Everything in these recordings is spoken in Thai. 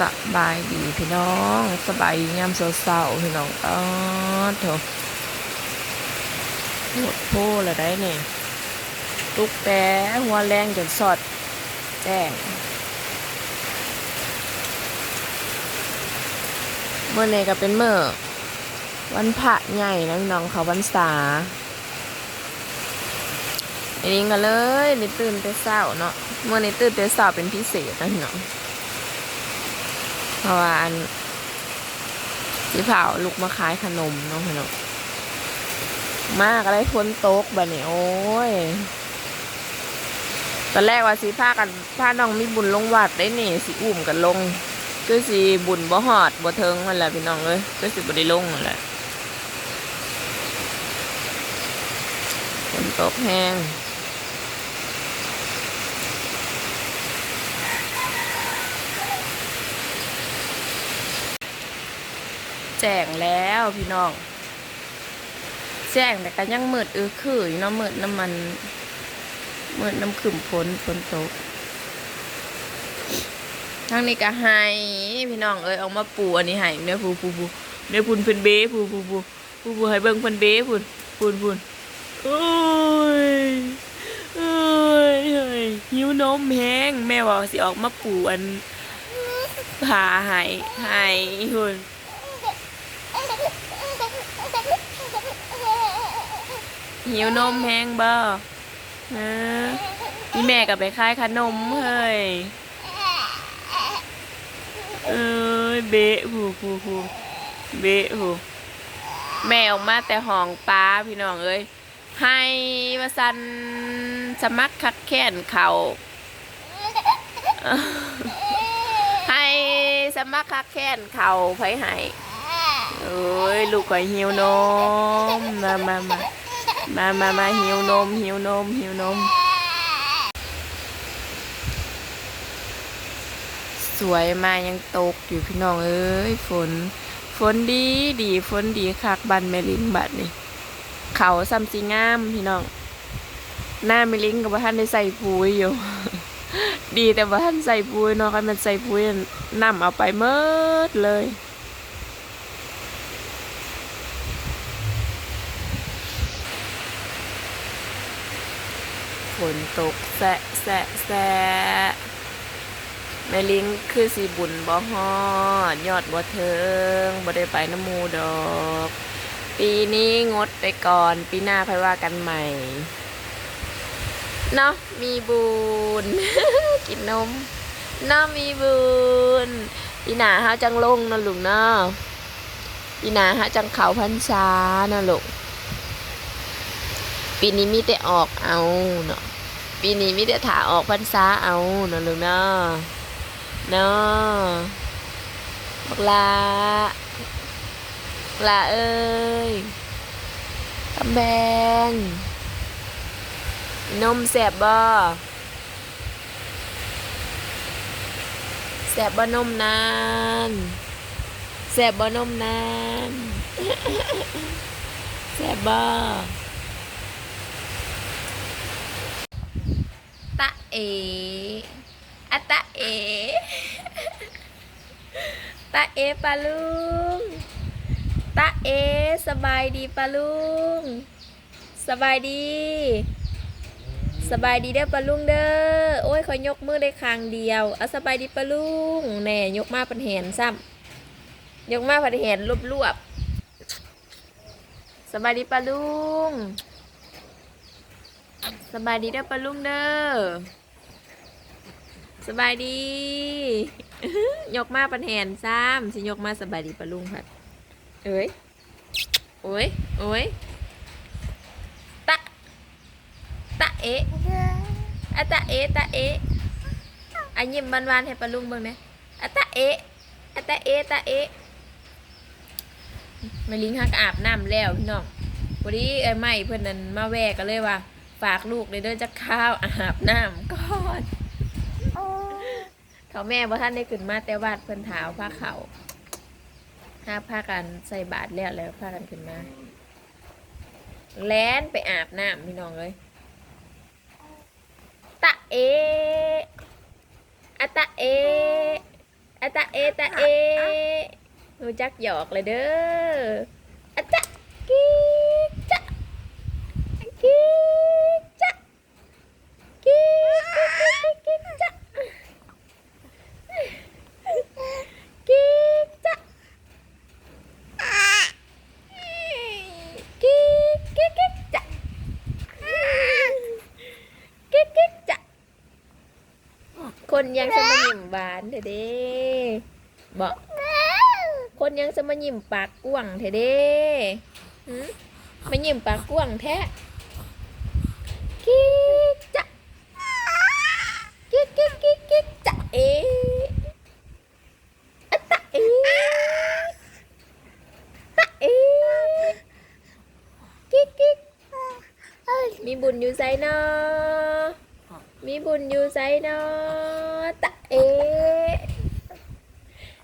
สบายดีพี่น้อง สบายดียามเศร้าๆพี่น้องอ๋อโถหมดโพละได้เนี่ยตุกแต่หัวแรงจนสอดแจ้งเมื่อนี้ก็เป็นเมื่อวันพระใหญ่นะพี่น้องเขาวันษาอันนี้ก็เลยนี่ตื่นแต่เช้าเนาะเมื่อนี้ตื่นแต่เช้าเป็นพิเศษนะพี่น้อง เพราะว่าอันสีเผาลุกมาขายขนมเนาะพี่น้องมากอะไรพ้นโต๊กบะเนี่ยโอ้ยตอนแรกว่าสีผ้ากันผ้าน้องมีบุญลงวัดได้เนี่สีอุ่มกันลงคือสีบุญบ่หอดบ่เทิงมันแหละพี่น้องเลยคือสีบ่ได้ลงนั่นแหละฝนตกแห้ง แจ้งแล้วพี่น้อง แจ้งแต่ก็ยังมืดอือคืออยู่เนาะมืดน้ำมันมืดน้ำขึ้มฝนฝนตกทางนี้ก็ให้พี่น้องเอ้ยเอามาปูอันนี้ให้เนี่ยปูปูปูเนี่ยพูนเพิ่นเบ้ปูปูปูปูปูให้เบิ่งเพิ่นเบ้พูนพูนพูนโอ้ยโอ้ยเฮ้ยหิวนมแห้งแม่ว่าสิออกมาปูอันผ่าให้ให้พูน หิวนมแห้งบ่นะนี่แม่ก็ไปขายขนมเฮ้ย เอ้ยเบะผูผูผูเบะผูแม่ออกมาแต่ห้องปลาพี่น้องเอ้ยให้วาสันสมัครคัดแค้นเขาให้สมัครคัดแค้นเขาไผให้เอ้ยลูกก็หิวนมมามามา มามามาหิวนม หิวนม หิวนม สวยมายังตกอยู่พี่น้องเอ้ยฝน ฝนดีดีฝนดีคักบันแม่ลิงบัดนี่เขาซ้ำสีงามพี่น้อง หน้าแม่ลิงกับว่าท่านได้ใส่ปุ๋ยอยู่ ดีแต่ว่าท่านใส่ปุ๋ยเนาะกันมันใส่ปุ๋ยนำเอาไปเมิดเลย ฝนตกแสะแสะแสะแม่ลิงคือสีบุญบ่ฮอด ยอดบ่เทิงบ่ได้ไปน้ำมูดอก ปีนี้งดไปก่อน ปีหน้าค่อยว่ากันใหม่ เนาะมีบุญ กินนมเนาะมีบุญปีหน้าเฮาจังลงนะลูกเนาะปีหน้าเฮาจังเขาพันษานะลูกปีนี้มีแต่ออกเอาเนาะ ปีนี้มีแต่ถาออกพรรษาเอาเนาะลูกเนาะเนาะบักลาบักลาเอ้ยกำแบงนมแสบบ่แสบบ่นมนานแสบบ่นมนานแสบบ่ ตะ เออะตะเอตะเอปะลุงตะเอ สบายดีปะลุง สบายดี สบายดีเด้อปะลุงเด้อ โอ้ยขอยกมือได้ครั้งเดียวเอาสบายดีปะลุง แน่ยกมาเป็นแหนซ้ำยกมาเป็นแหนรวบรวบๆสบายดีปะลุง สบายดีเด้อปะลุงเด้อ สบายดี ยกมาปันแหนซ้ำสิยกมาสบายดีปะลุงพัด เอ้ย โอ้ย โอ้ย ตะ ตะเอะอะตะเอะตะเอะอะยิ้มบานๆให้ปะลุงเบิ่งเนี่ยอะตะเอะอะตะเอะตะเอะแม่ลิงฮักอาบน้ำแล้วพี่น้องพอดีไอ้ไม่เพื่อนนั้นมาแวกกันเลยว่า ฝากลูกเลยเด้อจะข้าวอาบน้ำก่อน เขาแม่ว่ท่านได้ขึ้นมาแต่วาดเพิ่นถาวผ้าเขาห้าผ้ากันใส่บาทแล้วแล้วผ้ากันขึ้นมา แล้นไปอาบน้ำพี่น้องเลยตะเออะตะเออะตะเอตะเอรู้จักหยอกเลยเด้ออะตะกิ๊กจ๊ะกิ๊กจ๊ะกิ๊กกิ๊กกิ๊กจ๊ะกิ๊กจ๊ะกิ๊กกิ๊กกิ๊กจ๊ะกิ๊กกิ๊กจ๊ะ คนยังสมยิ้มหวานเถอะเด้บอกคนยังสมยิ้มปากกว้างเถอะเด้มมายิ้มปากกว้างแท้กิ๊กจะกิ๊กกิ๊กกิ๊กกิ๊กจะเอ๊ะตะเอ๊ะตะเอ๊ะกิ๊กกิ๊กมีบุญอยู่ไสเนาะมีบุญอยู่ไสเนาะ เอ๊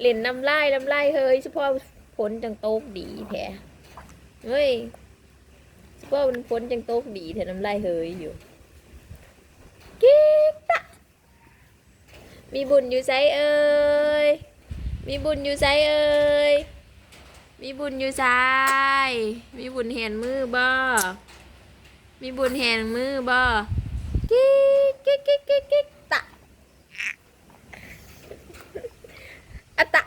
เล่นน้ำลายน้ำลายเฮ้ยเฉพาะผลจังโต๊กดีแท้เฮ้ยเฉพาะมันผลจังโต๊กดีแท้น้ำลายเฮ้ยอยู่กิ๊กตะมีบุญอยู่ไสเอ้ยมีบุญอยู่ไสเอ้ยมีบุญอยู่ไสมีบุญแหนมือบ่มีบุญแหนมือบ่กิ๊กกิ๊กกิ๊กกิ๊กกิ๊กตะอะตะ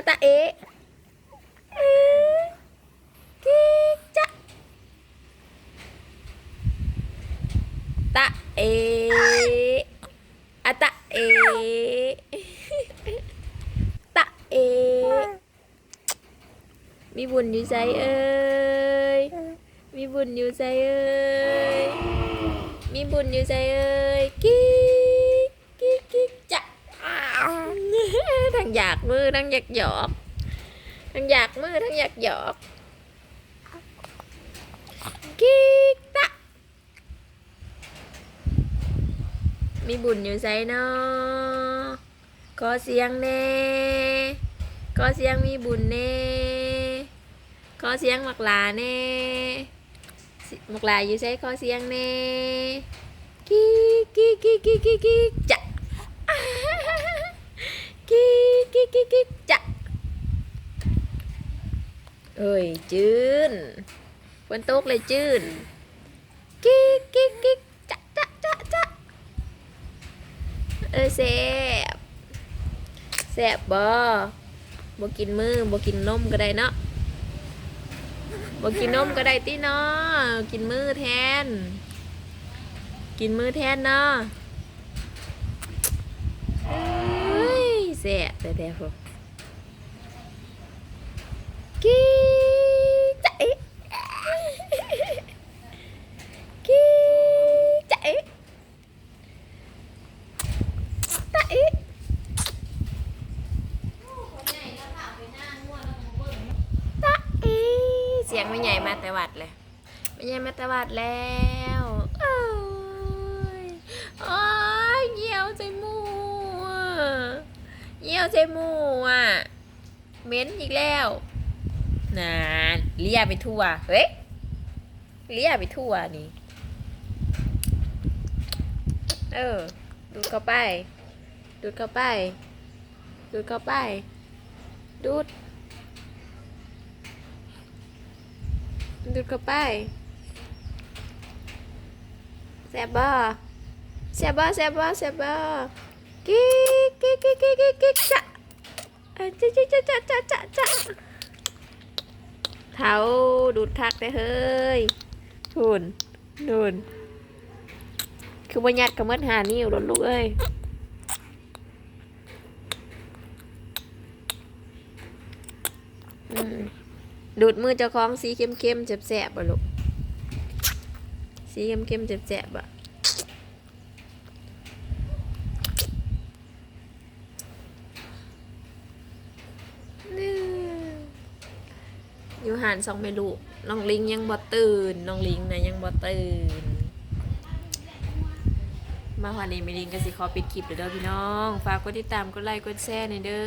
อะตะเอะเอ๊ะกิ๊กจ๊ะตะเอะอะตะเอะต อยากมือทั้งอยากหยอกทั้งอยากมือทั้งอยากหยอกกิ๊กตะมีบุญอยู่ใจเนาะขอเสียงแน่ขอเสียงมีบุญแน่ขอเสียงหมักหลาแน่ một là như sẽ có xiang nè ki ki ki ki ki ki chạ กิ๊กกิ๊กจะเอ้ยจืนฝนตกเลยจืนกิ๊กกิ๊กกิ๊กจะจะจะจะเอ้ยแสบแสบบ่บ่กินมือบ่กินนมก็ได้เนาะบ่กินนมก็ได้ติเนาะกินมือแทน กินมือแทนเนาะเฮ้ย แสบแต่แต่พวกกีจะเอ๊กีจะเอ๊จะเอ๊ะจเอ๊เสียงไม่ใหญ่มาแต่วัดเลยไม่ใหญ่มาแต่วัดแล้วเอ้ยโอ้ยเหี่ยวใจมูอะ เหี่ยวใจมูอะเม้นอีกแล้วนานเลียไปทั่ว เฮ้ยเลียไปทั่วนี่ เออ ดูดเข้าไป ดูดเข้าไป ดูดเข้าไป ดูด ดูดเข้าไปแซบบ่แซบบ่แซบบ่แซบบ่กิ๊กกิ๊กกิ๊ก จ้ะจ้ะจ้ะจ้ะจ้ะจ้ะจ้ะเท้าดูดคักได้เฮ้ยทุนนุนคือบ่ยัดกับเมื่อหานิ้วโดนลูกเอ้ยดูดมือเจ้าของสีเข้มๆแสบๆบ่ลูกสีเข้มๆแสบอะนี่อยู่ หานสองเมลูกน้องลิงยังบ่ตื่นน้องลิงนะยังบ่ตื่น มาวันนี้ไม่ลิงก็สิขอปิดคลิปเด้อพี่น้อง ฝากกดติดตามกดไลค์กดแชร์ในเด้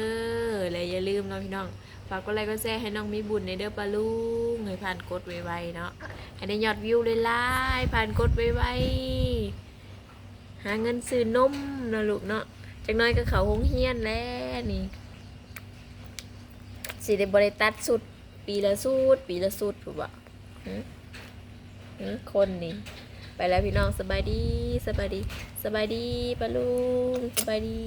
อและอย่าลืมเนาะพี่น้อง ฝากกดไลค์กดแชร์ให้น้องมีบุญในเด้อปลาลุงให้ผ่านกดไวๆเนาะให้ได้ยอดวิวเลยล่ผ่านกดไวๆหาเงินซื้อนมนะลูกเนาะจักน้อยก็เขาหงเฮียนแล้วนี่สิได้บริตัดสุด ปีละสูตรปีละสุดถูกปะหึหึคนนี่ไปแล้วพี่น้องสบายดีสบายดี สบายดีปะลุงสบายดี